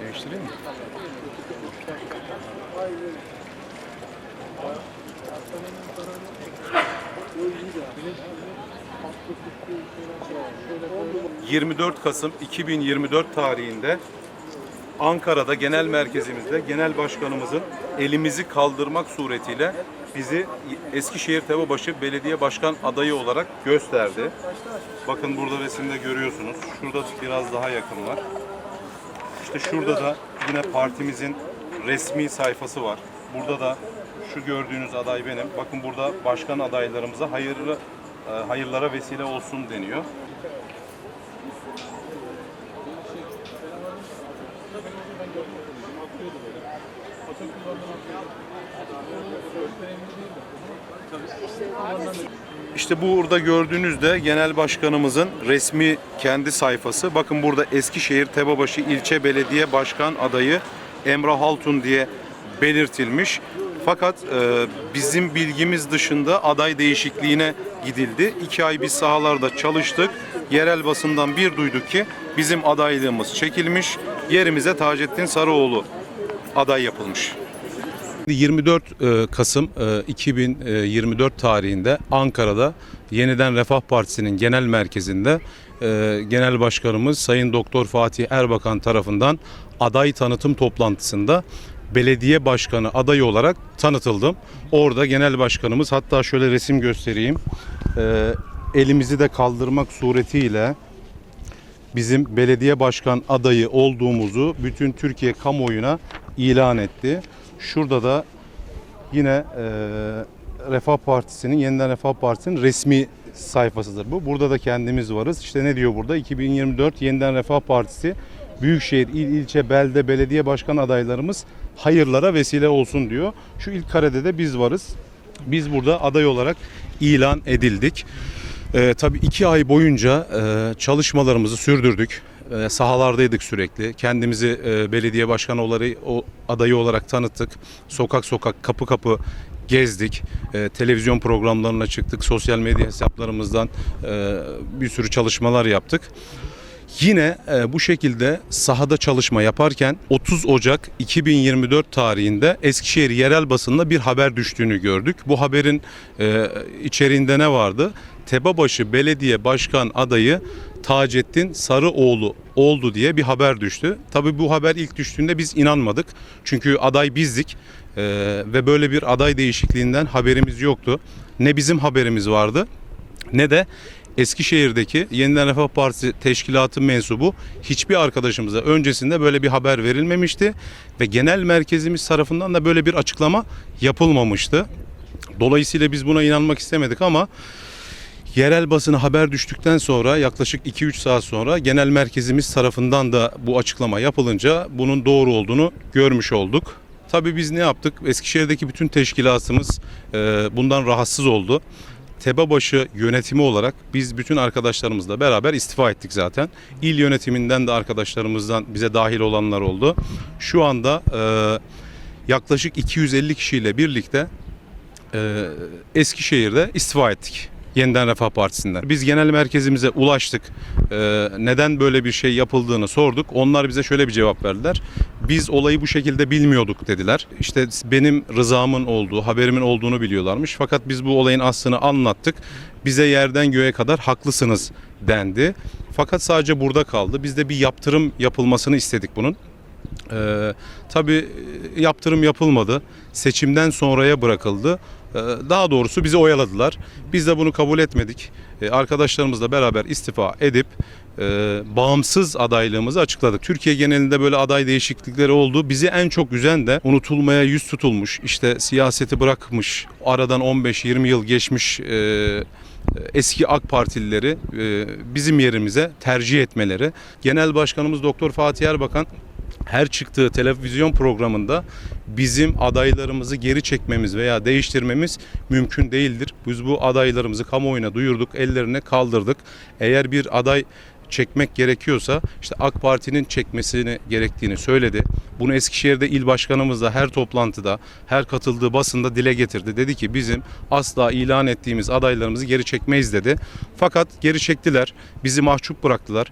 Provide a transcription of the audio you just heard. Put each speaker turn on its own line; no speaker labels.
Değiştireyim mi?
Hayır.
24 Kasım 2024 tarihinde Ankara'da genel merkezimizde genel başkanımızın elimizi kaldırmak suretiyle bizi Eskişehir Tepebaşı Belediye Başkan adayı olarak gösterdi. Bakın burada resimde görüyorsunuz. Şurada biraz daha yakın var. İşte şurada da yine partimizin resmi sayfası var. Burada da şu gördüğünüz aday benim. Bakın burada başkan adaylarımıza hayırlı e, hayırlara vesile olsun deniyor. İşte burada gördüğünüz de genel başkanımızın resmi kendi sayfası. Bakın burada Eskişehir Tebabaşı İlçe Belediye Başkan adayı Emrah Haltun diye belirtilmiş. Fakat e, bizim bilgimiz dışında aday değişikliğine gidildi. İki ay biz sahalarda çalıştık. Yerel basından bir duyduk ki bizim adaylığımız çekilmiş. Yerimize Taceddin Sarıoğlu aday yapılmış. 24 e, Kasım e, 2024 tarihinde Ankara'da Yeniden Refah Partisi'nin genel merkezinde e, Genel Başkanımız Sayın Doktor Fatih Erbakan tarafından aday tanıtım toplantısında belediye başkanı adayı olarak tanıtıldım. Orada genel başkanımız hatta şöyle resim göstereyim. E, elimizi de kaldırmak suretiyle bizim belediye başkan adayı olduğumuzu bütün Türkiye kamuoyuna ilan etti. Şurada da yine e, Refah Partisi'nin, Yeniden Refah Partisi'nin resmi sayfasıdır bu. Burada da kendimiz varız. İşte ne diyor burada? 2024 Yeniden Refah Partisi Büyükşehir, il, ilçe, belde, belediye başkan adaylarımız hayırlara vesile olsun diyor. Şu ilk karede de biz varız. Biz burada aday olarak ilan edildik. Ee, tabii iki ay boyunca e, çalışmalarımızı sürdürdük. E, sahalardaydık sürekli. Kendimizi e, belediye başkanı olarak, adayı olarak tanıttık. Sokak sokak, kapı kapı gezdik. E, televizyon programlarına çıktık. Sosyal medya hesaplarımızdan e, bir sürü çalışmalar yaptık. Yine e, bu şekilde sahada çalışma yaparken 30 Ocak 2024 tarihinde Eskişehir yerel basında bir haber düştüğünü gördük. Bu haberin e, içeriğinde ne vardı? Tebabaşı Belediye Başkan adayı Taceddin Sarıoğlu oldu diye bir haber düştü. Tabii bu haber ilk düştüğünde biz inanmadık. Çünkü aday bizdik e, ve böyle bir aday değişikliğinden haberimiz yoktu. Ne bizim haberimiz vardı ne de Eskişehir'deki Yeniden Refah Partisi teşkilatı mensubu hiçbir arkadaşımıza öncesinde böyle bir haber verilmemişti ve genel merkezimiz tarafından da böyle bir açıklama yapılmamıştı. Dolayısıyla biz buna inanmak istemedik ama yerel basına haber düştükten sonra yaklaşık 2-3 saat sonra genel merkezimiz tarafından da bu açıklama yapılınca bunun doğru olduğunu görmüş olduk. Tabii biz ne yaptık? Eskişehir'deki bütün teşkilatımız e, bundan rahatsız oldu. Tebabaşı yönetimi olarak biz bütün arkadaşlarımızla beraber istifa ettik zaten. İl yönetiminden de arkadaşlarımızdan bize dahil olanlar oldu. Şu anda e, yaklaşık 250 kişiyle birlikte e, Eskişehir'de istifa ettik. Yeniden Refah Partisi'nden. Biz genel merkezimize ulaştık. E, neden böyle bir şey yapıldığını sorduk. Onlar bize şöyle bir cevap verdiler. Biz olayı bu şekilde bilmiyorduk dediler. İşte benim rızamın olduğu, haberimin olduğunu biliyorlarmış. Fakat biz bu olayın aslını anlattık. Bize yerden göğe kadar haklısınız dendi. Fakat sadece burada kaldı. Biz de bir yaptırım yapılmasını istedik bunun. Ee, tabii e, yaptırım yapılmadı. Seçimden sonraya bırakıldı. Ee, daha doğrusu bizi oyaladılar. Biz de bunu kabul etmedik. Ee, arkadaşlarımızla beraber istifa edip e, bağımsız adaylığımızı açıkladık. Türkiye genelinde böyle aday değişiklikleri oldu. Bizi en çok üzen de unutulmaya yüz tutulmuş, işte siyaseti bırakmış, aradan 15-20 yıl geçmiş e, eski AK Partilileri e, bizim yerimize tercih etmeleri. Genel Başkanımız Doktor Fatih Erbakan her çıktığı televizyon programında bizim adaylarımızı geri çekmemiz veya değiştirmemiz mümkün değildir. Biz bu adaylarımızı kamuoyuna duyurduk, ellerine kaldırdık. Eğer bir aday çekmek gerekiyorsa işte AK Parti'nin çekmesini gerektiğini söyledi. Bunu Eskişehir'de il başkanımız da her toplantıda, her katıldığı basında dile getirdi. Dedi ki bizim asla ilan ettiğimiz adaylarımızı geri çekmeyiz dedi. Fakat geri çektiler. Bizi mahcup bıraktılar.